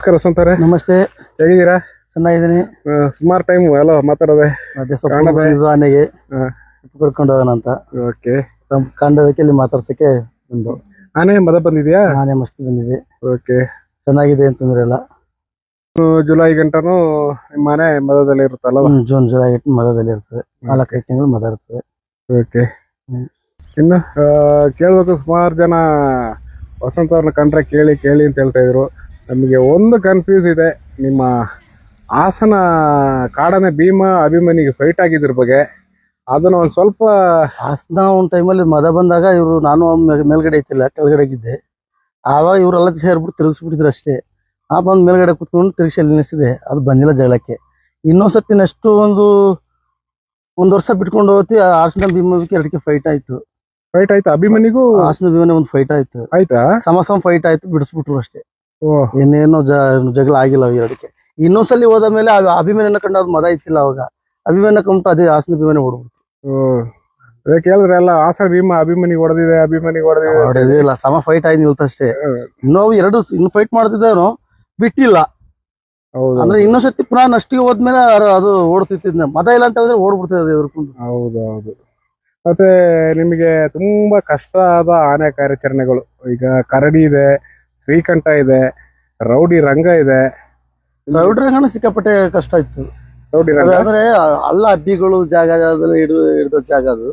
ನಮಸ್ಕಾರ ಸಂತಾರೆ ನಮಸ್ತೆ. ಹೇಗಿದ್ದೀರಾ? ಚೆನ್ನಾಗಿದ್ದೀನಿ. ಸುಮಾರು ಟೈಮ್ ಎಲ್ಲ ಮಾತಾಡೋದೆ ಅದೇ ಆನೆಗೆ. ಕರ್ಕೊಂಡು ಹೋಗೋಣ ಅಂತ. ಓಕೆ ತಮ್ಮ ಕಾಂಡದಕ್ಕೆ ಇಲ್ಲಿ ಮಾತಾಡ್ಸಕ್ಕೆ ಒಂದು ಆನೆ ಮದ ಬಂದಿದ್ಯಾ? ಆನೆ ಮಸ್ತ್ ಬಂದಿದೆ. ಓಕೆ ಚೆನ್ನಾಗಿದೆ ಅಂತಂದ್ರೆ ಎಲ್ಲ ಜುಲೈ ಗಂಟನು ನಿಮ್ಮ ಮನೆ ಮದದಲ್ಲಿ ಇರುತ್ತಲ್ಲ ಜೂನ್ ಜುಲೈ ಇಟ್ಟು ಮದದಲ್ಲಿ ಇರ್ತದೆ. ನಾಲ್ಕೈದು ತಿಂಗಳು ಮದ ಇರ್ತದೆ. ಓಕೆ. ಇನ್ನು ಕೇಳ್ಬೇಕು ಸುಮಾರು ಜನ ವಸಂತ ಅವ್ರನ್ನ ಕಂಡ್ರೆ ಕೇಳಿ ಕೇಳಿ ಅಂತ ಹೇಳ್ತಾ ಇದ್ರು. ನಮಗೆ ಒಂದು ಕನ್ಫ್ಯೂಸ್ ಇದೆ. ನಿಮ್ಮ ಹಾಸನ ಕಾಡನೆ ಭೀಮ ಅಭಿಮಾನಿಗೆ ಫೈಟ್ ಆಗಿದ್ರ ಬಗ್ಗೆ. ಅದನ್ನ ಒಂದು ಸ್ವಲ್ಪ ಹಾಸನ ಒಂದು ಟೈಮಲ್ಲಿ ಮದ ಬಂದಾಗ ಇವರು ನಾನು ಮೇಲ್ಗಡೆ ಇತ್ತಿಲ್ಲ ಕೆಳಗಡೆ ಇದ್ದೆ. ಆವಾಗ ಇವರೆಲ್ಲ ಸೇರ್ಬಿಟ್ಟು ತಿರುಗಿಸ್ಬಿಟ್ಟಿದ್ರು ಅಷ್ಟೇ. ಆ ಬಂದು ಮೇಲ್ಗಡೆ ಕುತ್ಕೊಂಡು ತಿರುಗಿಸಿ ಅಲ್ಲಿ ನಿಲ್ಲಿಸಿದೆ ಅದು ಬಂದಿಲ್ಲ ಜಗಳಕ್ಕೆ. ಇನ್ನೊಂದ್ ಸತಿ ನೆಕ್ಸ್ಟ್ ಒಂದು ಒಂದು ವರ್ಷ ಬಿಟ್ಕೊಂಡು ಹೋಗ್ತಿ ಹಾಸನ ಭೀಮಕ್ಕೆ ಎರಡಕ್ಕೆ ಫೈಟ್ ಆಯ್ತು. ಫೈಟ್ ಆಯ್ತು? ಅಭಿಮನ್ಯಿಗೂ ಹಾಸನ ಭೀಮನೆ ಒಂದು ಫೈಟ್ ಆಯ್ತು. ಆಯ್ತಾ? ಸಮ ಸಮ ಫೈಟ್ ಆಯ್ತು ಬಿಡಿಸ್ಬಿಟ್ರು ಅಷ್ಟೇ. ಇನ್ನೇನು ಜಗಳ ಆಗಿಲ್ಲ ಎರಡಕ್ಕೆ. ಇನ್ನೊಂದ್ಸಲಿ ಹೋದ ಮೇಲೆ ಅಭಿಮಾನ ಕಂಡು ಅದು ಮದ ಇತ್ತಿಲ್ಲ ಅವಾಗ. ಅಭಿಮಾನ ಕಂಡು ಅದೇ ಹಾಸನ ಅಭಿಮಾನಿ ಹೊಡ್ಬಿಡ್ತು ಕೇಳಿದ್ರೆ ಎಲ್ಲ ಹಾಸನ ಭೀಮ ಅಭಿಮಾನಿ ಹೊಡೆದಿದೆ ಅಭಿಮಾನಿ ಹೊಡೆದಿದೆ. ಹೊಡೆದಿಲ್ಲ ಸಮ ಫೈಟ್ ಆಗಿ ನಿಲ್ತಷ್ಟೇ. ಇನ್ನೂ ಎರಡು ಇನ್ನು ಫೈಟ್ ಮಾಡ್ತಿದ್ದೇನು ಬಿಟ್ಟಿಲ್ಲ. ಹೌದು. ಅಂದ್ರೆ ಇನ್ನೊಂದ್ಸತಿ ಪುನಃ ನಷ್ಟಿಗೆ ಹೋದ್ಮೇಲೆ ಅದು ಓಡ್ತಿತ್ತಿದ್ನ. ಮದ ಇಲ್ಲ ಅಂತ ಹೇಳಿದ್ರೆ ಓಡ್ಬಿಡ್ತಿದ್ದೆ ಅದು ಎದುರ್ಕೊಂಡು. ಹೌದು ಹೌದು. ಮತ್ತೆ ನಿಮಗೆ ತುಂಬಾ ಕಷ್ಟ ಆದ ಆನೆ ಕಾರ್ಯಾಚರಣೆಗಳು. ಈಗ ಕರಡಿ ಇದೆ ಶ್ರೀಕಂಠ ಇದೆ ರೌಡಿ ರಂಗ ಇದೆ. ರೌಡಿ ರಂಗನ ಸಿಕ್ಕಾಪಟ್ಟೆ ಕಷ್ಟ ಇತ್ತು. ರೌಡಿ ರಂಗ? ಅಂದ್ರೆ ಅಲ್ಲ ಅಬ್ಬಿಗಳು ಜಾಗ ಹಿಡಿದು ಹಿಡಿದ ಜಾಗ ಅದು.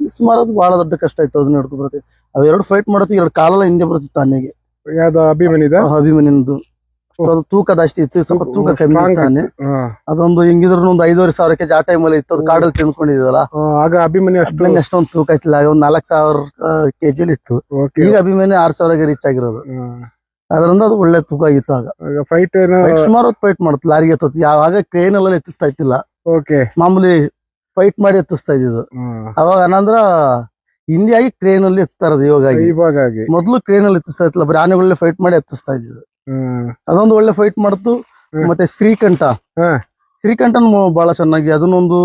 ಮಿಸ್ ಸುಮಾರು ಅದು ಬಹಳ ದೊಡ್ಡ ಕಷ್ಟ ಇತ್ತು ಅದನ್ನ ಹಿಡ್ಕೊ ಬರ್ತೀವಿ ಅವ್ ಎರಡು ಫೈಟ್ ಮಾಡೋದು ಎರಡು ಕಾಲೆಲ್ಲ ಹಿಂದೆ ಬರ್ತಿತ್ತು ಅನ್ನಿಗೆ ಯಾವ್ದು ಅಭಿಮನ್ಯಿದ? ಅಭಿಮನ್ಯಂದು. ಅದು ತೂಕದ ಅಷ್ಟು ಇತ್ತು ಸ್ವಲ್ಪ ತೂಕ ಕಮ್ಮಿ ಹಾ. ಅದೊಂದು ಹಿಂಗಿದ್ರು ಒಂದು ಐದೂವರೆ ಸಾವಿರ ಕೆಜಿ ಆ ಟೈಮಲ್ಲಿ ಇತ್ತು ಅದು ಕಾಡಲ್ಲಿ ತಿಂದ್ಕೊಂಡಿದ್ವಲ್ಲ ಆ, ಆಗ ಅಭಿಮನ್ಯು ಅಷ್ಟು ಅಷ್ಟೊಂದು ತೂಕ ಇತ್ತಿಲ್ಲ ಆಗ ಒಂದ್ ನಾಲ್ಕು ಸಾವಿರ ಕೆಜಿಲಿ ಇತ್ತು. ಈಗ ಅಭಿಮಾನಿ ಆರ್ ಸಾವಿರ ರೀಚ್ ಆಗಿರೋದು. ಅದರಿಂದ ಅದು ಒಳ್ಳೆ ತೂಕ ಆಗಿತ್ತು ಆಗ. ಫೈಟ್ ಸುಮಾರು ಹೊತ್ತು ಫೈಟ್ ಮಾಡುತ್ತೆ ಲಾರಿಗೆ ಎತ್ತತ್ತು ಯಾವಾಗ ಕ್ರೇನ್ ಎಲ್ಲ ಎತ್ತಿಸ್ತಾ ಇತ್ತಿಲ್ಲ ಓಕೆ ಮಾಮೂಲಿ ಫೈಟ್ ಮಾಡಿ ಎತ್ತಿಸ್ತಾ ಇದ್ದಿದ್ದು. ಅವಾಗ ಅನಂದ್ರ ಹಿಂದಿಯಾಗಿ ಕ್ರೇನ್ ಅಲ್ಲಿ ಎತ್ತಿಸ್ತಾ ಇರೋದು ಇವಾಗ ಇವಾಗ ಮೊದ್ಲು ಕ್ರೇನ್ ಅಲ್ಲಿ ಎತ್ತಿಸ್ತಾ ಇತ್ತಿಲ್ಲ ಬರೀ ಆನೆಗಳಲ್ಲೇ ಫೈಟ್ ಮಾಡಿ ಎತ್ತಿಸ್ತಾ ಇದ್ದಿದ್ದು. ಅದೊಂದು ಒಳ್ಳೆ ಫೈಟ್ ಮಾಡ್ತು. ಮತ್ತೆ ಶ್ರೀಕಂಠ. ಹಾ. ಶ್ರೀಕಂಠನ್ ಬಹಳ ಚೆನ್ನಾಗಿ ಅದನ್ನೊಂದು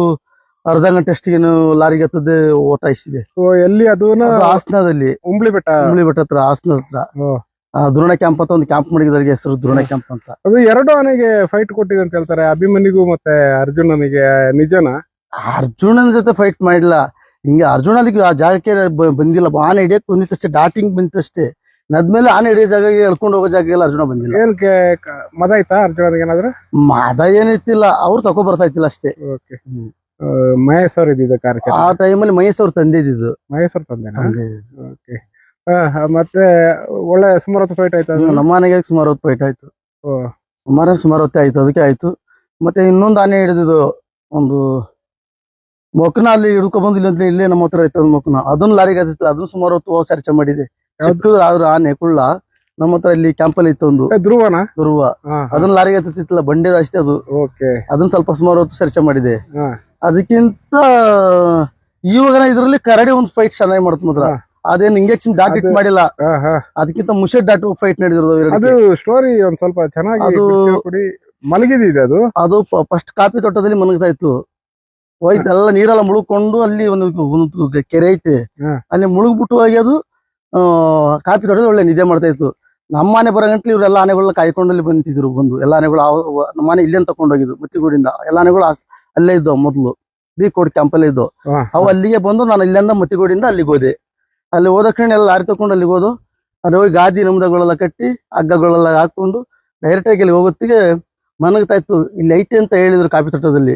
ಅರ್ಧ ಗಂಟೆ ಅಷ್ಟಿಗೆ ಲಾರಿಗೆ ಹತ್ತದೆ ಓಟಾಯಿಸಿದೆ ಎಲ್ಲಿ ಅದು ಹಾಸನದಲ್ಲಿ. ಉಂಬ್ಳಿ ಬೆಟ್ಟ ಉಂಬಳಿ ಬೆಟ್ಟ ಹತ್ರ ಹಾಸನ ಹತ್ರ. ಆ, ದ್ರೋಣ ಕ್ಯಾಂಪ್ ಅಂತ ಒಂದು ಕ್ಯಾಂಪ್ ಮಾಡಿದ್ರಿಗೆ ಹೆಸರು ದ್ರೋಣ ಕ್ಯಾಂಪ್ ಅಂತ. ಅದು ಎರಡು ಆನೆಗೆ ಫೈಟ್ ಕೊಟ್ಟಿದೆ ಅಂತ ಹೇಳ್ತಾರೆ. ಅಭಿಮನಿಗೂ ಮತ್ತೆ ಅರ್ಜುನನಿಗೆ ನಿಜನ? ಅರ್ಜುನನ ಜೊತೆ ಫೈಟ್ ಮಾಡಿಲ್ಲ. ಹಿಂಗೆ ಅರ್ಜುನ ಅಲ್ಲಿಗೆ ಆ ಜಾಗಕ್ಕೆ ಬಂದಿಲ್ಲ. ಆನೆ ಹಿಡಿಯಕ್ ಬಂದಿತ್ತಷ್ಟೇ ಡಾಟಿಂಗ್ ಬಂದಿತ್ತಷ್ಟೇ ನದ್ಮೇಲೆ ಆನೆ ಹಿಡಿಯೋ ಜಾಗ ಎಳ್ಕೊಂಡು ಹೋಗೋ ಜಾಗಕ್ಕೆ ಅರ್ಜುನ ಬಂದಿಲ್ಲ. ಕ- ಮದ ಆಯ್ತಾ ಅರ್ಜುನನಿಗೆ ಏನಾದ್ರು? ಮದ ಏನಿತ್ತಿಲ್ಲ ಅವ್ರು ತಕೊ ಬರ್ತಾ ಇತ್ತಿಲ್ಲ ಅಷ್ಟೇ. ಓಕೆ. ಹ್ಮ್. ಮಹೇಶ್ ಅವ್ರು ಇದ್ದಿದ್ದು ಆ ಟೈಮ್ ಟೈಮಲ್ಲಿ ಮಹೇಶ್ ಅವ್ರು ತಂದಿದ್ದು ಮಹೇಶ್ ಅವ್ರ ತಂದೆನಾ? ಓಕೆ. ಮತ್ತೆ ಒಳ್ಳೆ ಸುಮಾರು ಹೊತ್ತು ಫೈಟ್ ಆಯ್ತಾ ಅದು? ನಮ್ಮ ಮನೆಗೆ ಸುಮಾರು ಹೊತ್ತು ಫೈಟ್ ಆಯ್ತು. ಓ. ಸುಮಾರು ಸುಮಾರು ಹೊತ್ತೆ ಆಯ್ತು ಅದಕ್ಕೆ ಆಯ್ತು. ಮತ್ತೆ ಇನ್ನೊಂದು ಆನೆ ಹಿಡಿದಿದ್ದು ಒಂದು ಮೊಕ್ಕನ ಅಲ್ಲಿ ಹಿಡ್ಕೊಂಡ್ ಬಂದಿಲ್ಲ ಅಂತ ಇಲ್ಲೇ ನಮ್ಮ ಹತ್ರ ಇತ್ತು ಮೊಕ್ಕನ ಅದನ್ನ ಲಾರಿಗೆ ಹತ್ತಿತ್ತು ಅದನ್ನ ಸುಮಾರು ಹೊತ್ತು ಚರ್ಚೆ ಮಾಡಿದೆ. ಯಾವ್ದು? ಚಿಕ್ಕದು ಆದ್ರೂ ಆನೆ ಕುಳ್ಳ ನಮ್ಮ ಹತ್ರ ಇಲ್ಲಿ ಕ್ಯಾಂಪಲ್ ಇತ್ತು ಒಂದು. ಧ್ರುವನ? ಧ್ರುವ. ಅದನ್ನ ಲಾರಿಗೆ ಹತ್ತಿತ್ತಿಲ್ಲ ಬಂಡೆ ಅಷ್ಟೇ ಅದು. ಓಕೆ. ಅದನ್ನ ಸ್ವಲ್ಪ ಸುಮಾರು ಹೊತ್ತು ಚರ್ಚೆ ಮಾಡಿದೆ. ಅದಕ್ಕಿಂತ ಇವಾಗ ಇದ್ರಲ್ಲಿ ಕರಡಿ ಒಂದು ಫೈಟ್ ಚೆನ್ನಾಗಿ ಮಾಡ್ತು ಮಾತ್ರ. ಅದೇನು ಇಂಜೆಕ್ಷನ್ ಡಾಟ್ ಮಾಡಿಲ್ಲ. ಅದಕ್ಕಿಂತ ಮುಷೆ ಡಾಟ್ ಫೈಟ್ ನಡೆದಿರೋದು ಅದು ಸ್ಟೋರಿ ಒಂದ್ ಸ್ವಲ್ಪ ಚೆನ್ನಾಗಿ ಅದು- ಮಲಗಿದಿದೆ ಅದು? ಅದು ಫಸ್ಟ್ ಕಾಫಿ ತೋಟದಲ್ಲಿ ಮಲಗ್ತಾ ಇತ್ತು. ಹೋಯ್ತು ಎಲ್ಲ ನೀರೆಲ್ಲ ಮುಳುಗ್ಕೊಂಡು ಅಲ್ಲಿ ಒಂದು ಕೆರೆ ಐತೆ. ಅಲ್ಲಿ ಮುಳುಗ್ಬಿಟ್ಟು ಹೋಗಿ ಅದು ಕಾಫಿ ತೋಟದಲ್ಲಿ ಒಳ್ಳೆ ನಿದ್ದೆ ಮಾಡ್ತಾ ಇತ್ತು. ನಮ್ಮ ಮನೆ ಬರೋ ಗಂಟ್ಲು ಇವರೆಲ್ಲ ಆನೆಗಳನ್ನ ಕಾಯ್ಕೊಂಡು ಅಲ್ಲಿ ಬಂದಿದ್ರು ಬಂದು. ಎಲ್ಲ ಆನೆಗಳು ನಮ್ಮ ಮನೆ ಇಲ್ಲೇ ತಗೊಂಡೋಗಿದ್ದು ಮತ್ತಿಗೂಡಿಂದ. ಎಲ್ಲ ಆನೆಗಳು ಅಲ್ಲೇ ಇದ್ದವು ಮೊದಲು. ಬಿ ಕೋಡ್ ಕ್ಯಾಂಪಲ್ಲೇ ಇದ್ದವು. ಅವು ಅಲ್ಲಿಗೆ ಬಂದು ನಾನು ಇಲ್ಲಿಂದ ಮತ್ತಿಗೂಡಿಂದ ಅಲ್ಲಿಗೆ ಹೋದೆ. ಅಲ್ಲಿ ಹೋದ ಕ್ಷಣ ಎಲ್ಲ ಲಾರಿ ತಕೊಂಡು ಅಲ್ಲಿಗೆ ಹೋದು. ಅಲ್ಲಿ ಹೋಗಿ ಗಾದಿ ನಮ್ದಗಳೆಲ್ಲ ಕಟ್ಟಿ ಹಗ್ಗಗಳೆಲ್ಲ ಹಾಕೊಂಡು ಡೈರೆಕ್ಟ್ ಆಗಿ ಅಲ್ಲಿ ಹೋಗೋತ್ತಿಗೆ ಮನಗ್ತಾ ಇತ್ತು. ಇಲ್ಲಿ ಐತೆ ಅಂತ ಹೇಳಿದ್ರು ಕಾಫಿ ತೋಟದಲ್ಲಿ.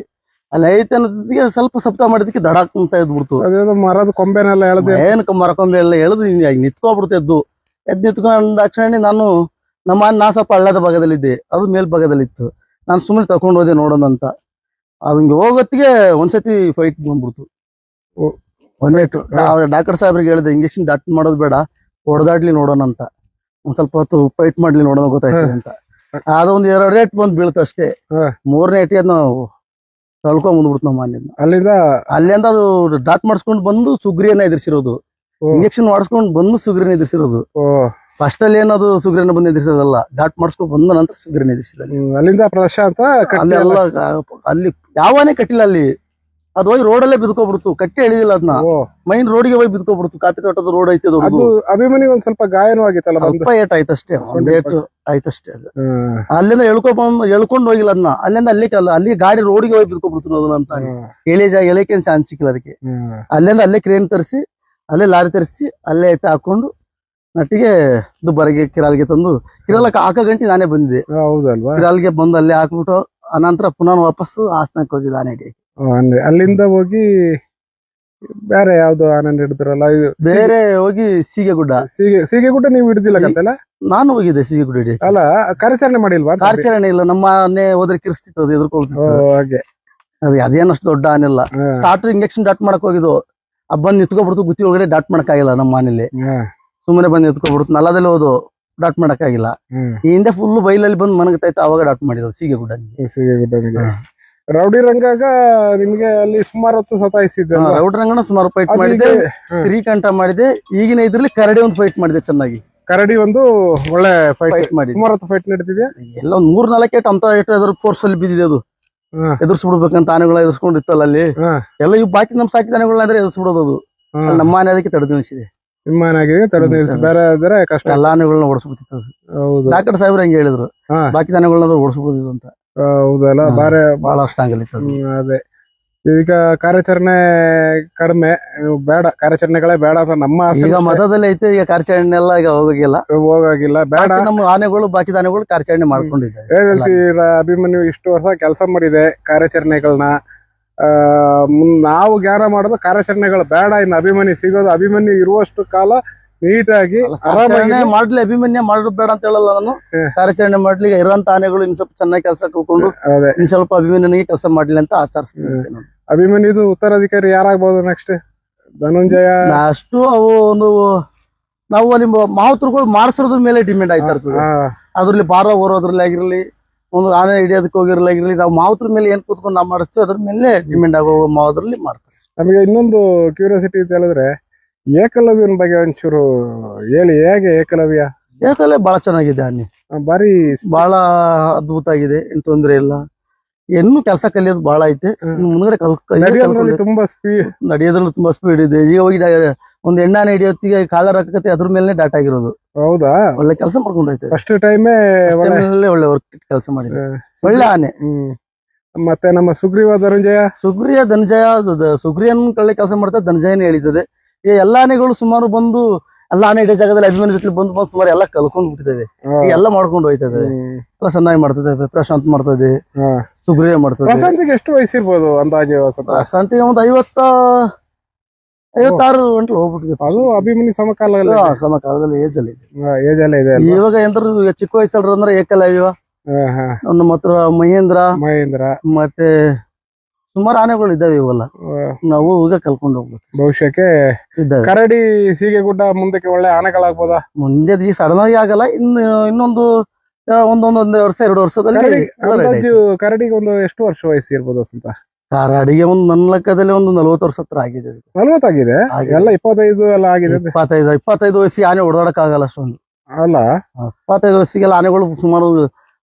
ಅಲ್ಲಿ ಐತೆ ಅನ್ನೋದಿಗೆ ಸ್ವಲ್ಪ ಸಪ್ತ ಮಾಡಿದಕ್ಕೆ ದಡಾಕಂತ ಇದ್ಬಿಡ್ತು. ಅದೇನೋ ಮರದ ಕೊಂಬೆನೆಲ್ಲ ಎಳ್ದು ಏನ್ ಮರಕೊಂಬೆ ಎಲ್ಲ ಎಳೆದು ಹಿಂಗಾಗಿ ನಿಂತ್ಕೊಬಿಡ್ತು ಎದ್ದು ಎದ್ದು ನಿಂತ್ಕೊಂಡ ಅಕ್ಷಣಿ ನಾನು ನಮ್ಮ ಅನ್ನ ನಾ ಸ್ವಲ್ಪ ಹಳ್ಳದ ಭಾಗದಲ್ಲಿದ್ದೆ. ಅದು ಮೇಲ್ ಭಾಗದಲ್ಲಿತ್ತು ನಾನು ಸುಮ್ಮನೆ ತಗೊಂಡು ಹೋದೆ ನೋಡೋಣ ಅಂತ. ಅದು ಹಿಂಗೆ ಹೋಗೋತ್ತಿಗೆ ಒಂದ್ಸತಿ ಫೈಟ್ ಬಂದ್ಬಿಡ್ತು. ಒಂದೇ ಡಾಕ್ಟರ್ ಸಾಹೇಬ್ರಿಗೆ ಹೇಳಿದೆ ಇಂಜೆಕ್ಷನ್ ದಟ್ ಮಾಡೋದು ಬೇಡ ಹೊಡೆದಾಡ್ಲಿ ನೋಡೋಣ ಅಂತ. ಒಂದ್ ಸ್ವಲ್ಪ ಹೊತ್ತು ಫೈಟ್ ಮಾಡ್ಲಿ ನೋಡೋಣ ಗೊತ್ತಾಯ್ತದೆ ಅಂತ. ಅದೊಂದ್ ಎರಡು ರೇಟ್ ಬಂದ್ ಬೀಳ್ತು ಅಷ್ಟೇ. ಮೂರನೇ ಏಟಿಗೆ ಅದನ್ನ ಕಳ್ಕೊಂಡ್ ಬಂದ್ಬಿಡ್ತು ನಮ್ಮ ಮನೆಯಿಂದ ಅಲ್ಲಿಂದ ಅಲ್ಲಿಂದ ಅದು ಡಾಟ್ ಮಾಡಿಸ್ಕೊಂಡು ಬಂದು ಸುಗ್ರಿಯನ್ನ ಎದುರಿಸಿರೋದು. ಇಂಜೆಕ್ಷನ್ ಮಾಡಿಸ್ಕೊಂಡು ಬಂದು ಸುಗ್ರಿಯನ್ನ ಎದುರಿಸಿರೋದು. ಫಸ್ಟ್ ಅಲ್ಲಿ ಏನದು ಸುಗ್ರಿಯನ್ನ ಬಂದು ಎದುರಿಸೋದಲ್ಲ ಡಾಟ್ ಮಾಡಿಸ್ಕೊಂಡು ಬಂದ ನಂತರ ಸುಗ್ರಿಯನ್ನ ಎದುರಿಸಿದ ಅಲ್ಲಿಂದ ಪ್ರಶಾಂತ ಅಲ್ಲಿ ಯಾವನೇ ಕಟ್ಟಿಲ್ಲ ಅಲ್ಲಿ. ಅದು ಹೋಗಿ ರೋಡಲ್ಲೇ ಬಿದ್ಕೊಬಿಡ್ತು. ಕಟ್ಟಿ ಎಳಿದಿಲ್ಲ ಅದನ್ನ ಮೈನ್ ರೋಡಿಗೆ ಹೋಗಿ ಬಿದ್ಕೊಬಿಡ್ತು. ಕಾಪಿ ತೋಟದ ರೋಡ್ ಐತೆ ಅದು ಒಂದ್ ಸ್ವಲ್ಪ ಗಾಯನೂ ಆಗಿತ್ತಲ್ಲ ಸ್ವಲ್ಪ ಏಟ್ ಆಯ್ತಷ್ಟೇ ಒಂದ್ ಏಟ್ ಆಯ್ತಷ್ಟೇ ಅದು. ಅಲ್ಲಿಂದ ಎಳ್ಕೊ ಬಂದು ಎಳ್ಕೊಂಡು ಹೋಗಿಲ್ಲ ಅದನ್ನ ಅಲ್ಲಿಂದ ಅಲ್ಲಿ ಕಲ್ಲ ಅಲ್ಲಿ ಗಾಡಿ ರೋಡಿಗೆ ಹೋಗಿ ಬಿದ್ಕೊಬಿಡ್ತು ಅದನ್ನ ಅಂತ. ಎಳೆ ಜಾಗ ಎಳೆಕೆ ಚಾನ್ಸ್ ಸಿಕ್ಕಿಲ್ಲ ಅದಕ್ಕೆ. ಅಲ್ಲಿಂದ ಅಲ್ಲೇ ಕ್ರೇನ್ ತರಿಸಿ ಅಲ್ಲೇ ಲಾರಿ ತರಿಸಿ ಅಲ್ಲೇ ಐತೆ ಹಾಕೊಂಡು ನಟ್ಟಿಗೆ ದುಬ್ಬರಿಗೆ ಕಿರಾಲ್ಗೆ ತಂದು ಕಿರಾಲಕ್ಕೆ ಹಾಕ ಗಂಟೆ ನಾನೇ ಬಂದಿದೆ ಕಿರಾಲ್ಗೆ ಬಂದು ಅಲ್ಲೇ ಹಾಕ್ಬಿಟ್ಟು ಅನಂತರ ಪುನಃ ವಾಪಸ್ಸು ಆಸನಕ್ಕೆ ಹೋಗಿದ್ದಾನೆ ಅಂದ್ರೆ ಅಲ್ಲಿಂದ ಹೋಗಿ ಬೇರೆ ಯಾವ್ದು ಆನಂದ್ ಹಿಡಿದಿರಲ್ಲ ಬೇರೆ ಹೋಗಿ ಸೀಗೆಗುಡ್ಡ. ಸೀಗೆ ಸೀಗೆಗುಡ್ಡ ನೀವು ಹಿಡಿದಿಲ್ಲ ಕಂತಲ್ಲ ನಾನು ಹೋಗಿದ್ದೆ ಸೀಗೆಗುಡ್ಡ ಅಲ್ಲ ಕಾರ್ಯಾಚರಣೆ ಮಾಡಿಲ್ವಾ? ಕಾರ್ಯಾಚರಣೆ ಇಲ್ಲ ನಮ್ಮ ಆನೆ ಹೋದ್ರೆ ಕಿರಿಸ್ತಿತ್ತು ಅದು ಎದುರ್ಕೊಳ್ತಿತ್ತು. ಹಾಗೆ. ಅದು ಅದೇನಷ್ಟು ದೊಡ್ಡ ಆನಿಲ್ಲ. ಸ್ಟಾರ್ಟ್ ಇಂಜೆಕ್ಷನ್ ಡಾಟ್ ಮಾಡಕ್ ಹೋಗಿದ್ದು ಆ ಬಂದ್ ನಿಂತ್ಕೊಬಿಡ್ತು ಗುತ್ತಿ ಒಳಗಡೆ ಡಾಟ್ ಮಾಡಕ್ ಆಗಿಲ್ಲ ನಮ್ಮ ಮನೇಲಿ ಸುಮ್ಮನೆ ಬಂದ್ ನಿಂತ್ಕೊಬಿಡ್ತು ನಲ್ಲದಲ್ಲಿ ಹೋದು ಡಾಟ್ ಮಾಡಕ್ ಆಗಿಲ್ಲ ಈ ಹಿಂದೆ ಫುಲ್ ಬೈಲಲ್ಲಿ ಬಂದು ಮನಗತ್ತಾಯ್ತು ಅವಾಗ ಡಾಟ್ ಮಾಡಿದ್ರು ಸೀಗೆಗುಡ್ಡ ಸೀಗೆ ಹಾ. ರೌಡಿ ರಂಗಾಗ ನಿಮ್ಗೆ ಅಲ್ಲಿ ಸುಮಾರು ಹೊತ್ತು ಸತಾಯಿಸಿದ್ದೆ ರೌಡಿ ರಂಗನ ಸುಮಾರು ಫೈಟ್ ಮಾಡಿದೆ. ಶ್ರೀಕಂಠ ಮಾಡಿದೆ ಈಗಿನ ಇದ್ರಲ್ಲಿ ಕರಡಿ ಒಂದು ಫೈಟ್ ಮಾಡಿದೆ ಚೆನ್ನಾಗಿ. ಕರಡಿ ಒಂದು ಒಳ್ಳೆ ಫೈಟ್ ಮಾಡಿ ಮಾಡಿದೆ. ಸುಮಾರು ಹೊತ್ತು ಫೈಟ್ ನಡೀತಿದ್ಯಾ ಎಲ್ಲ ಒಂದ್ ಮೂರ್ ನಾಲ್ಕೇಟ್ ಅಂತ ಏಟ್ ಅದ್ರ ಫೋರ್ಸ್ ಅಲ್ಲಿ ಬಿದ್ದಿದೆ ಅದು. ಹಾ. ಎದುರ್ಸ್ಬಿಡ್ಬೇಕಂತ ಆನೆಗಳ ಎದುರ್ಸ್ಕೊಂಡಿತ್ತಲ್ಲ ಅಲ್ಲಿ. ಹಾ. ಎಲ್ಲ ಇವ್ ಬಾಕಿ ನಮ್ ಸಾಕಿದ ಆನೆಗಳನ್ನ ಅಂದ್ರೆ ಎದುರ್ಸ್ಬಿಡೋದು ಅದು. ಹಾ. ಅಲ್ಲಿ ನಮ್ಮ ಆನೆ ಅದಕ್ಕೆ ತಡೆದು ನಿಲ್ಸಿದೆ. ವಿಮಾನಾಗಿದೆ ತಡೆದು ನಿಲ್ಸಿ ಬೇರೆ ಆದ್ರೆ ಕಷ್ಟ. ಎಲ್ಲ ಆನೆಗಳನ್ನ ಓಡಿಸ್ಬಿಡ್ತಿತ್ತು ಅದು. ಹೌದು. ಡಾಕ್ಟರ್ ಸಾಹೇಬ್ರು ಹಂಗೆ ಹೇಳಿದ್ರು? ಹಾ. ಬಾಕಿ ಆನೆಗಳನ್ನ ಓಡಿಸ್ಬೋದು ಅಂತ. ಹೌದಲ್ಲ. ಬಾರೆ ಬಹಳ ಅದು. ಈಗ ಕಾರ್ಯಾಚರಣೆ ಕಡಿಮೆ. ಬೇಡ ಕಾರ್ಯಾಚರಣೆಗಳೇ ಬೇಡ ಅಂತ ನಮ್ಮ ಆಸೆ ಈಗ ಮತದಲ್ಲಿ ಐತೆ ಈಗ ಕಾರ್ಯಾಚರಣೆ ಎಲ್ಲ ಈಗ ಹೋಗಿಲ್ಲ ಹೋಗಾಗಿಲ್ಲ ಬೇಡ. ನಮ್ಮ ಆನೆಗಳು ಬಾಕಿ ಆನೆಗಳು ಕಾರ್ಯಾಚರಣೆ ಮಾಡ್ಕೊಂಡಿದ್ದೆ ಏನ್ ಹೇಳ್ತೀರಾ ಅಭಿಮನ್ಯು ಇಷ್ಟು ವರ್ಷ ಕೆಲಸ ಮಾಡಿದೆ ಕಾರ್ಯಾಚರಣೆಗಳನ್ನ ನಾವು ಗ್ಯಾರ ಮಾಡೋದು ಕಾರ್ಯಾಚರಣೆಗಳು ಬೇಡ ಇನ್ನು ಅಭಿಮನ್ಯು. ಸಿಗೋದು ಅಭಿಮನ್ಯು ಇರುವಷ್ಟು ಕಾಲ ನೀಟಾಗಿ ಆರಾಮಾಗಿ ಮಾಡ್ಲಿ ಅಭಿಮನ್ಯ ಮಾಡಲು ಬೇಡ ಅಂತ ಹೇಳಲ್ಲ ನಾನು. ಕಾರ್ಯಾಚರಣೆ ಮಾಡ್ಲಿ ಇರೋಂತ ಆನೆಗಳು ಇನ್ ಸ್ವಲ್ಪ ಚೆನ್ನಾಗಿ ಕೆಲಸ ಕಲ್ಕೊಂಡು ಇನ್ ಸ್ವಲ್ಪ ಅಭಿಮನ್ಯನಿಗೆ ಕೆಲಸ ಮಾಡ್ಲಿ ಅಂತ ಆಚರಿಸ್ತೀನಿ ಅಭಿಮನ್ಯ ಇದು ಉತ್ತರಾಧಿಕಾರಿ ಯಾರಾಗ್ಬೋದು ನೆಕ್ಸ್ಟ್ ಧನಂಜಯ? ಅಷ್ಟು ಅವು ಒಂದು ನಾವು ಅಲ್ಲಿ ಮಾವುತರುಗಳು ಮಾಡಿಸೋದ್ರ ಮೇಲೆ ಡಿಮ್ಯಾಂಡ್ ಆಯ್ತಾ ಇರ್ತದೆ. ಅದ್ರಲ್ಲಿ ಭಾರ ಹೊರೋದ್ರಲ್ಲಿ ಆಗಿರ್ಲಿ ಒಂದು ಆನೆ ಹಿಡಿಯೋದಕ್ಕೆ ಹೋಗಿರ್ಲಿ ಆಗಿರ್ಲಿ ನಾವು ಮಾತೃ ಮೇಲೆ ಏನ್ ಕೂತ್ಕೊಂಡು ನಾವು ಮಾಡಿಸ್ತೀವಿ ಅದ್ರ ಮೇಲೆ ಡಿಮ್ಯಾಂಡ್ ಆಗೋ ಮಾವುದ್ರಲ್ಲಿ ಮಾಡ್ತಾರೆ. ನಮಗೆ ಇನ್ನೊಂದು ಕ್ಯೂರಿಯಾಸಿಟಿ ಅಂತ ಹೇಳಿದ್ರೆ ಏಕಲವ್ಯನ ಬಗ್ಗೆ ಒಂಚೂರು ಹೇಳಿ ಹೇಗೆ ಏಕಲವ್ಯ? ಏಕಲವ್ಯ ಬಹಳ ಚೆನ್ನಾಗಿದೆ ಅನ್ನಿ ಬಾರಿ ಬಹಳ ಅದ್ಭುತ ಆಗಿದೆ ಏನ್ ತೊಂದ್ರೆ ಇಲ್ಲ. ಇನ್ನು ಕೆಲಸ ಕಲಿಯೋದು ಬಹಳ ಐತೆ. ಮುಂದ್ಗಡೆ ಕಲ್ ತುಂಬಾ ಸ್ಪೀಡ್ ನಡೆಯೋದ್ರಲ್ಲಿ ತುಂಬಾ ಸ್ಪೀಡ್ ಇದೆ. ಈಗ ಹೋಗಿ ಒಂದ್ ಎಣ್ಣಾನೆ ಹಿಡಿಯೋತ್ತಿಗೆ ಕಾಲರ್ ಹಾಕತ್ತೆ ಅದ್ರ ಮೇಲೆ ಡಾಟ್ ಆಗಿರೋದು. ಹೌದಾ? ಒಳ್ಳೆ ಕೆಲಸ ಮಾಡ್ಕೊಂಡೈತೆ ಫಸ್ಟ್ ಟೈಮೇ ಒಳ್ಳೆ ವರ್ಕ್ ಕೆಲಸ ಮಾಡಿದೆ. ಒಳ್ಳೆ ಆನೆ. ಮತ್ತೆ ನಮ್ಮ ಸುಗ್ರೀವ ಧನಂಜಯ? ಸುಗ್ರಿಯ ಧನಂಜಯ ಸುಗ್ರಿಯನ್ ಒಳ್ಳೆ ಕೆಲಸ ಮಾಡ್ತಾ ಧನಂಜಯನ ಹೇಳಿದ್ದಾರೆ ಈ ಎಲ್ಲಾ ಆನೆಗಳು ಸುಮಾರು ಬಂದು ಎಲ್ಲ ಆನೆ ಇಡೀ ಜಾಗದಲ್ಲಿ ಅಭಿಮಾನಿ ಜೊತೆ ಬಂದು ಬಂದು ಸುಮಾರು ಎಲ್ಲ ಕಲ್ಕೊಂಡ್ ಬಿಟ್ಟಿದ್ದೇವೆ. ಎಲ್ಲ ಮಾಡ್ಕೊಂಡು ಹೋಯ್ತದೆ. ಎಲ್ಲ ಚೆನ್ನಾಗಿ ಮಾಡ್ತದೆ ಪ್ರಶಾಂತ್ ಮಾಡ್ತದೆ ಸುಗ್ರೀವ ಸುಗ್ರಿಯ ಮಾಡ್ತದೆ. ವಸಂತಿಗೆ ಎಷ್ಟು ವಯಸ್ಸಿರ್ಬೋದು ಅಂದಾಜು ಪ್ರಶಾಂತಿಗೆ ಒಂದು ಐವತ್ತ ಐವತ್ತಾರು ಗಂಟಲು ಹೋಗ್ಬಿಟ್ಟಿದೆ ಅದು ಅಭಿಮಾನಿ ಸಮಕಾಲ ಸಮಕಾಲದಲ್ಲಿ ಸಮ ಏಜ್ ಅಲ್ಲಿ ಏಜ್ ಅಲ್ಲ ಇದೆ ಇವಾಗ ಎಂದ್ರು ಚಿಕ್ಕ ವಯಸ್ಸಲ್ರ ಅಂದ್ರೆ ಏಕಲವ್ಯ. ನಮ್ಮ ಹತ್ರ ಮಹೇಂದ್ರ ಮಹೇಂದ್ರ. ಮತ್ತೆ ಸುಮಾರು ಆನೆಗಳು ಇದ್ದಾವೆ ಇವೆಲ್ಲ. ನಾವು ಈಗ ಕಲ್ಕೊಂಡು ಹೋಗ್ಬೇಕು. ಭವಿಷ್ಯಕ್ಕೆ ಇದ್ದಾವೆ. ಕರಡಿ ಸೀಗೆಗುಡ್ಡ ಮುಂದಕ್ಕೆ ಒಳ್ಳೆ ಆನೆಗಳಾಗ್ಬೋದಾ? ಮುಂದೆ ಈ ಸಡನ್ ಆಗಿ ಆಗಲ್ಲ. ಇನ್ನು ಇನ್ನೊಂದು ಆ, ಒಂದೊಂದು ಒಂದ್ ವರ್ಷ ಎರಡು ವರ್ಷದಲ್ಲಿ ಕರಡಿಗೆ ಒಂದು ಎಷ್ಟು ವರ್ಷ ವಯಸ್ಸು ಇರ್ಬೋದು ಅಂತ ಕರಡಿಗೆ ಒಂದು ನನ್ನ ಲೆಕ್ಕದಲ್ಲಿ ಒಂದು ನಲ್ವತ್ತು ವರ್ಷ ಹತ್ರ ಆಗಿದೆ. ನಲ್ವತ್ತಾಗಿದೆ ಆಗಿದೆ. ಎಲ್ಲ ಇಪ್ಪತ್ತೈದು ಎಲ್ಲ ಆಗಿದೆ. ಇಪ್ಪತ್ತೈದು ಇಪ್ಪತ್ತೈದು ವಯಸ್ಸಿಗೆ ಆನೆ ಓಡಾಡಕ್ ಆಗಲ್ಲ ಅಷ್ಟೊಂದು. ಅಲ್ಲ? ಇಪ್ಪತ್ತೈದು ವಯಸ್ಸಿಗೆಲ್ಲ ಆನೆಗಳು ಸುಮಾರು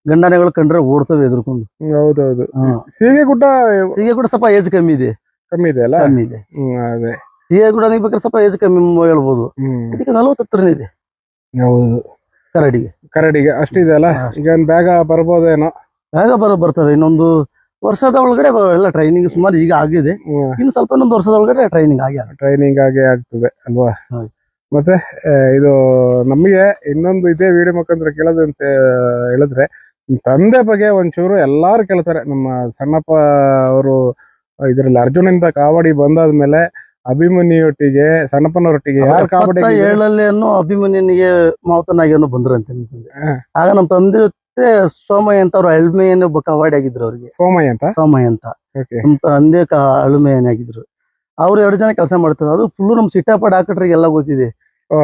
ಗಂಡಾನೆಗಳು ಕಂಡ್ರೆ ಓಡ್ತವೆ ಎದುರ್ಕೊಂಡು. ಹೌದೌದು. ಸೀಗೆ ಗುಡ್ಡ ಸೀಗೆ ಕೂಡ ಸ್ವಲ್ಪ ಏಜ್ ಕಮ್ಮಿ ಇದೆ. ಕಮ್ಮಿ ಇದೆ ಅಲ್ಲ? ಕಮ್ಮಿ ಇದೆ. ಅದೇ. ಸೀಗೆ ಕೂಡ ಬೇಕಾದ್ರೆ ಸ್ವಲ್ಪ ಏಜ್ ಕಮ್ಮಿ ಹೇಳ್ಬೋದು. ಇದಕ್ಕೆ ನಲ್ವತ್ತು ಹತ್ರನೇ ಇದೆ. ಹೌದು. ಕರಡಿಗೆ. ಕರಡಿಗೆ ಅಷ್ಟಿದೆ ಅಲ್ಲ. ಈಗ ಬೇಗ ಬರ್ಬೋದೇನೋ? ಬೇಗ ಬರೋ ಬರ್ತವೆ. ಇನ್ನೊಂದು ವರ್ಷದ ಒಳಗಡೆ ಎಲ್ಲ ಟ್ರೈನಿಂಗ್ ಸುಮಾರು ಈಗ ಆಗಿದೆ. ಇನ್ನು ಸ್ವಲ್ಪ ಇನ್ನೊಂದು ವರ್ಷದ ಒಳಗಡೆ ಟ್ರೈನಿಂಗ್ ಆಗಿ. ಟ್ರೈನಿಂಗ್ ಆಗೇ ಆಗ್ತದೆ ಅಲ್ವಾ? ಮತ್ತೆ ಇದು ನಮಗೆ ಇನ್ನೊಂದು ಇದೇ ವಿಡಿಯೋ ಮುಖಾಂತರ ಕೇಳೋದು ಅಂತ ಹೇಳಿದ್ರೆ ತಂದೆ ಬಗ್ಗೆ ಒಂಚೂರು ಎಲ್ಲಾರು ಕೇಳ್ತಾರೆ. ನಮ್ಮ ಸಣ್ಣಪ್ಪ ಅವರು ಇದ್ರಲ್ಲಿ ಅರ್ಜುನಿಂದ ಕಾವಾಡಿ ಬಂದಾದ್ಮೇಲೆ ಅಭಿಮನಿಯೊಟ್ಟಿಗೆ ಸಣ್ಣಪ್ಪನವರೊಟ್ಟಿಗೆ ಯಾರು ಕಾವಡಿ ಏಳಲ್ಲಿ ಅನ್ನೋ ಅಭಿಮನ್ಯನಿಗೆ ಮಾವತನಾಗಿ ಬಂದ್ರಂತೆ ಆಗ ನಮ್ಮ ತಂದೆ ಜೊತೆ ಸೋಮಯ್ಯ ಅಂತ ಅವ್ರು ಅಳ್ಮೆಯನ್ನು ಒಬ್ಬ ಕಾವಾಡಿ ಆಗಿದ್ರು ಅವ್ರಿಗೆ. ಸೋಮಯ್ಯ ಅಂತ? ಸೋಮಯ್ಯ ಅಂತ. ನಮ್ಮ ತಂದೆ ಅಳ್ಮೆಯನ್ನಾಗಿದ್ರು. ಅಳುಮೆಯನ್ ಆಗಿದ್ರು ಅವ್ರು ಎರಡು ಜನ ಕೆಲಸ ಮಾಡ್ತಾರೆ. ಅದು ಫುಲ್ ನಮ್ ಸಿಟ್ಟಾಪಟ್ ಹಾಕಟ್ರಿಗೆ ಎಲ್ಲ ಗೊತ್ತಿದೆ.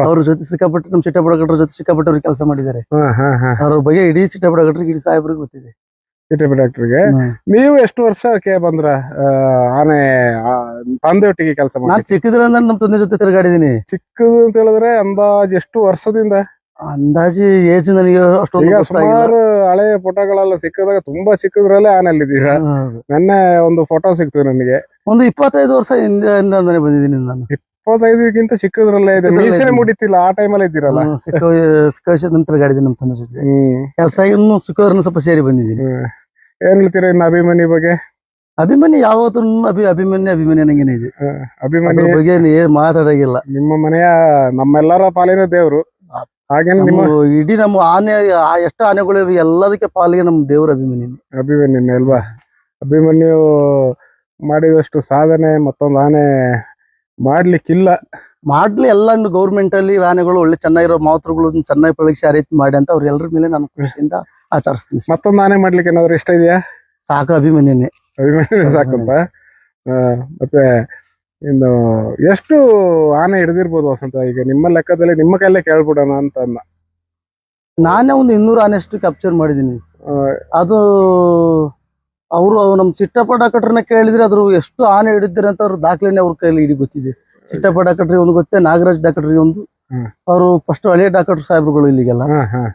ಅವ್ರ ಜೊತೆ ಸಿಕ್ಕಾಪಟ್ಟೆ ನಮ್ ಸಿಟ್ಟಾಪಟ್ ಹಾಕಟ್ರ ಜೊತೆ ಸಿಕ್ಕಾಪಟ್ಟೆ ಕೆಲಸ ಮಾಡಿದ್ದಾರೆ. ಹಾ ಹಾ ಹಾ. ಅವ್ರ ಬಗ್ಗೆ ಇಡೀ ಸಿಟ್ಟಾಪಟ್ ಹಾಕಟ್ರಿಗೆ ಇಡೀ ಸಾಹೇಬ್ರಿಗೆ ಗೊತ್ತಿದೆ. ಡಾಕ್ಟರ್ಗೆ. ಹ್ಮ್. ನೀವು ಎಷ್ಟು ವರ್ಷಕ್ಕೆ ಬಂದ್ರ ಆನೆ ತಂದೆ ಒಟ್ಟಿಗೆ ಕೆಲಸ ಮಾಡಿ ಚಿಕ್ಕದ್ರ ಚಿಕ್ಕದ್ರಿಂದ ನಮ್ ತಂದೆ ಜೊತೆ ತಿರುಗಾಡಿದೀನಿ. ಚಿಕ್ಕದು ಅಂತ ಹೇಳಿದ್ರೆ ಅಂದಾಜ್ ಎಷ್ಟು ವರ್ಷದಿಂದ? ಅಂದಾಜಿ ಏಜ್ ನನಗೆ ಈಗ. ಸುಮಾರು ಹಳೆ ಫೋಟೋಗಳೆಲ್ಲ ಸಿಕ್ಕಿದಾಗ ತುಂಬಾ ಚಿಕ್ಕದ್ರಲ್ಲೇ ಆನಲ್ಲಿದ್ದೀರಾ ನೆನ್ನೆ ಒಂದು ಫೋಟೋ ಸಿಕ್ತು ನನಗೆ. ಒಂದು ಇಪ್ಪತ್ತೈದು ವರ್ಷ ಹಿಂದೆ ಬಂದಿದ್ದೀನಿ ನಾನು. ಇಪ್ಪತ್ತೈದಕ್ಕಿಂತ ಚಿಕ್ಕದ್ರಲ್ಲೇ ಇದೆ. ಚಿಕ್ಕದ್ರಲ್ಲೇ ಮೀಸೆ ಮುಡಿತಿಲ್ಲ ಆ ಟೈಮಲ್ಲಿ ಇದ್ದೀರಲ್ಲ? ಸಿಕ್ಕ ಸಿಕ್ಕ ವರ್ಷದ ನಂತರ ಗಾಡಿದೆ ನಮ್ಮ ತಂದೆ ಜೊತೆ. ಹ್ಮ್. ಕೆಲಸ ಇನ್ನು ಸುಖವರನ್ನು ಸ್ವಲ್ಪ ಸೇರಿ ಬಂದಿದ್ದೀನಿ. ಏನ್ ಹೇಳ್ತೀರಾ ಇನ್ನು ಅಭಿಮನ್ಯು ಬಗ್ಗೆ? ಅಭಿಮಾನಿ ಯಾವತ್ತೂ ಅಭಿ ಅಭಿಮನ್ಯು ಅಭಿಮಾನಿ ನಂಗೇನೆ ಇದೆ. ಅಭಿಮನಿ ಅದ್ರ ಬಗ್ಗೆ ಏನ್ ಮಾತಾಡಂಗಿಲ್ಲ. ನಿಮ್ಮ ಮನೆಯ ನಮ್ಮೆಲ್ಲರ ಪಾಲಿನ ದೇವ್ರು. ಹಾಗೇನೆ ನಿಮ್ಮ ನಮ್ಮ ಇಡೀ ನಮ್ಮ ಆನೆ ಆ ಎಷ್ಟು ಆನೆಗಳು ಇವೆ, ಎಲ್ಲದಕ್ಕೆ ಪಾಲಿಗೆ ನಮ್ಮ ದೇವ್ರ ಅಭಿಮಾನಿ ಅಭಿಮಾನಿ ಅಲ್ವಾ? ಅಭಿಮನ್ಯು ಮಾಡಿದಷ್ಟು ಸಾಧನೆ ಮತ್ತೊಂದು ಆನೆ ಮಾಡ್ಲಿಕ್ಕಿಲ್ಲ. ಮಾಡ್ಲಿ ಎಲ್ಲ ಗೌರ್ಮೆಂಟ್ ಅಲ್ಲಿ ಆನೆಗಳು ಒಳ್ಳೆ ಚೆನ್ನಾಗಿರೋ ಮಾತೃಗಳು ಚೆನ್ನಾಗಿ ಪರೀಕ್ಷೆ ಆ ರೀತಿ ಮಾಡಿ ಅಂತ ಅವ್ರ ಎಲ್ಲರ ಮೇಲೆ ನಾನು ಖುಷಿಯಿಂದ ಆಚರಿಸ್ತೀನಿ ಮತ್ತೊಂದು ಆನೆ ಮಾಡ್ಲಿಕ್ಕೆ ಏನಾದ್ರು ಇಷ್ಟ ಇದೆಯಾ? ಸಾಕು ಅಭಿಮನ್ಯನೇ. ಅಭಿಮಾನಿ ಸಾಕಂತ ಆ, ಮತ್ತೆ ಇನ್ನು ಎಷ್ಟು ಆನೆ ಹಿಡಿದಿರ್ಬೋದು ವಸಂತ? ಈಗ ನಿಮ್ಮ ಲೆಕ್ಕದಲ್ಲಿ ನಿಮ್ಮ ಕೈಲೇ ಕೇಳ್ಬಿಡೋಣ ಅಂತ ಅನ್ನ. ನಾನೇ ಒಂದು ಇನ್ನೂರು ಆನೆ ಅಷ್ಟು ಕ್ಯಾಪ್ಚರ್ ಮಾಡಿದ್ದೀನಿ ಅದು ಅವರು ನಮ್ಮ ಚಿಟ್ಟಪ್ಪ ಡಾಕ್ಟರ್ನ ಕೇಳಿದ್ರೆ ಅದ್ರ ಎಷ್ಟು ಆನೆ ಹಿಡಿದಿರ ಅಂತ ಅವ್ರ ದಾಖಲೆನೇ ಅವ್ರ ಕೈಲಿ ಇಡೀ ಗೊತ್ತಿದೆ. ಚಿಟ್ಟಪ್ಪ ಡಾಕ್ಟರ್ಗೆ ಒಂದು ಗೊತ್ತೇ ನಾಗರಾಜ್ ಡಾಕ್ಟರ್ ಒಂದು. ಅವರು ಫಸ್ಟ್ ಹಳೆಯ ಡಾಕ್ಟರ್ ಸಾಹೇಬ್ರುಗಳು ಇಲ್ಲಿಗೆಲ್ಲ.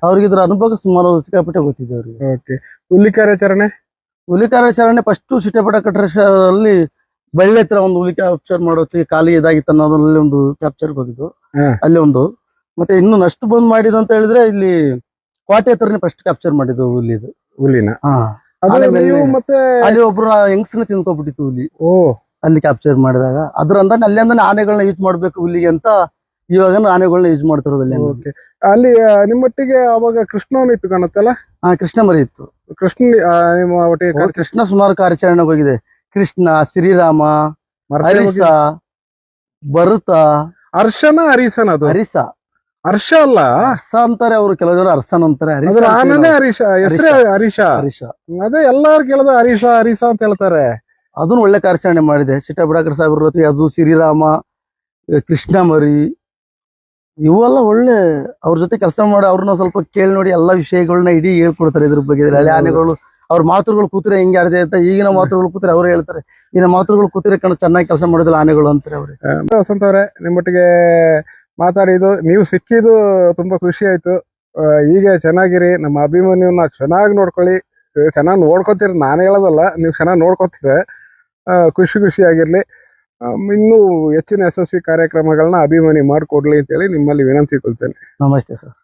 ಅವ್ರಿಗೆ ಇದ್ರ ಅನುಭವ ಸುಮಾರು ಸಿಕ್ಕಾಪಟ್ಟೆ ಗೊತ್ತಿದೆ ಅವ್ರಿಗೆ. ಹುಲಿ ಕಾರ್ಯಾಚರಣೆ? ಹುಲಿ ಕಾರ್ಯಾಚರಣೆ ಫಸ್ಟ್ ಚಿಟ್ಟಪ್ಪ ಡಾಕ್ಟರ್ ಅಲ್ಲಿ ಬಳ್ಳಿ ಹತ್ರ ಒಂದು ಹುಲಿ ಕ್ಯಾಪ್ಚರ್ ಮಾಡೋತ್ತಿಗೆ ಖಾಲಿ ಇದಾಗಿತ್ತು ಅನ್ನೋದ್ರಲ್ಲಿ ಒಂದು ಕ್ಯಾಪ್ಚರ್ ಹೋಗಿದ್ದು. ಅಲ್ಲಿ ಒಂದು. ಮತ್ತೆ ಇನ್ನು ನಷ್ಟು ಬಂದ್ ಮಾಡಿದ್ದು ಅಂತ ಹೇಳಿದ್ರೆ ಇಲ್ಲಿ ಕೋಟೆ ಹತ್ರನೇ ಫಸ್ಟ್ ಕ್ಯಾಪ್ಚರ್ ಮಾಡಿದ್ದು ಹುಲಿದು. ಹುಲಿನ? ಹಾ. ಅದು ಮೇಲೆ- ನೀವು ಮತ್ತೆ ಅಲ್ಲಿ ಒಬ್ರು ಹೆಂಗಸನ್ನ ತಿನ್ಕೊಬಿಟ್ಟಿತ್ತು ಹುಲಿ. ಓ. ಅಲ್ಲಿ ಕ್ಯಾಪ್ಚರ್ ಮಾಡಿದಾಗ. ಅದ್ರಂದ ಅಲ್ಲಿಂದ ಆನೆಗಳನ್ನ ಯೂಸ್ ಮಾಡ್ಬೇಕು ಹುಲಿಗೆ ಅಂತ ಇವಾಗ ಆನೆಗಳನ್ನ ಯೂಸ್ ಮಾಡ್ತಿರೋದು ಅಲ್ಲಿ ಓಕೆ. ಅಲ್ಲಿ ನಿಮ್ಮೊಟ್ಟಿಗೆ ಅವಾಗ ಕೃಷ್ಣವನ್ ಇತ್ತು ಕಾಣತ್ತಲ್ಲ? ಹಾ ಕೃಷ್ಣ ಮರಿ ಇತ್ತು. ಕೃಷ್ಣ ನಿಮ್ಮ ಒಟ್ಟಿಗೆ ಕೃಷ್ಣ ಸುಮಾರು ಕಾರ್ಯಾಚರಣೆ ಹೋಗಿದೆ. ಕೃಷ್ಣ ಶ್ರೀರಾಮ ಹರಿಸ ಬರುತ ಭರತ ಹರ್ಷನ ಹರೀಸನ ಅದು? ಹರಿಸ ಹರ್ಷ ಅಲ್ಲ? ಹರ್ಷ ಅಂತಾರೆ ಅವ್ರು ಕೆಲವು ಜನ ಹರ್ಷನ್ ಅಂತಾರೆ ಹರಿಸ ಅದ್ರ ಅಂತೀವಿ ಆನನೇ ನಾವು. ಹರೀಶ ಹೆಸರೇ ಹರೀಶ. ಹರಿಸ ಅದೇ ಎಲ್ಲಾರು ಕೇಳದ ಹರೀಶ ಹರೀಶ ಅಂತ ಹೇಳ್ತಾರೆ. ಅದನ್ನ ಒಳ್ಳೆ ಕಾರ್ಯಾಚರಣೆ ಮಾಡಿದೆ. ಚಿಟ್ಟಬಿಡಾಕರ್ ಸಾಹೇಬ್ರ ಜೊತೆ ಅದು ಶ್ರೀರಾಮ ಕೃಷ್ಣ ಮರಿ ಇವೆಲ್ಲ ಒಳ್ಳೆ ಅವ್ರ ಜೊತೆ ಕೆಲಸ ಮಾಡಿ ಅವ್ರನ್ನ ಸ್ವಲ್ಪ ಕೇಳಿ ನೋಡಿ ಎಲ್ಲಾ ವಿಷಯಗಳನ್ನ ಇಡೀ ಹೇಳ್ಕೊಡ್ತಾರೆ ಇದ್ರ ಬಗ್ಗೆ. ಹಳೆ ಆನೆಗಳು ಅವ್ರ ಮಾತುಗಳು ಕೂತ್ರೆ ಹಿಂಗೆ ಆಡಿದೆ ಅಂತ ಈಗಿನ ಮಾತುಗಳು ಕೂತ್ರೆ ಅವ್ರು ಹೇಳ್ತಾರೆ. ಈಗಿನ ಮಾತುಗಳು ಕೂತ್ರೆ ಕಣ ಚೆನ್ನಾಗಿ ಕೆಲಸ ಮಾಡೋದಿಲ್ಲ ಆನೆಗಳು ಅಂತಾರೆ ಅವ್ರಿಗೆ ಅವರೇ ನಿಮ್ಮೊಟ್ಟಿಗೆ ಮಾತಾಡಿದ್ದು ನೀವು ಸಿಕ್ಕಿದ್ದು ತುಂಬಾ ಖುಷಿ ಆಯ್ತು. ಈಗ ಚೆನ್ನಾಗಿರಿ. ನಮ್ಮ ಅಭಿಮಾನಿಯನ್ನ ಚೆನ್ನಾಗಿ ನೋಡ್ಕೊಳ್ಳಿ. ಚೆನ್ನಾಗಿ ನೋಡ್ಕೊತೀರ, ನಾನು ಹೇಳೋದಲ್ಲ, ನೀವು ಚೆನ್ನಾಗಿ ನೋಡ್ಕೊತೀರ. ಖುಷಿ ಖುಷಿಯಾಗಿರ್ಲಿ ಇನ್ನೂ ಹೆಚ್ಚಿನ ಯಶಸ್ವಿ ಕಾರ್ಯಕ್ರಮಗಳನ್ನ ಅಭಿಮಾನಿ ಮಾಡಿಕೊಡ್ಲಿ ಅಂತೇಳಿ ನಿಮ್ಮಲ್ಲಿ ವಿನಂತಿಕೊಳ್ತೇನೆ ನಮಸ್ತೆ ಸರ್.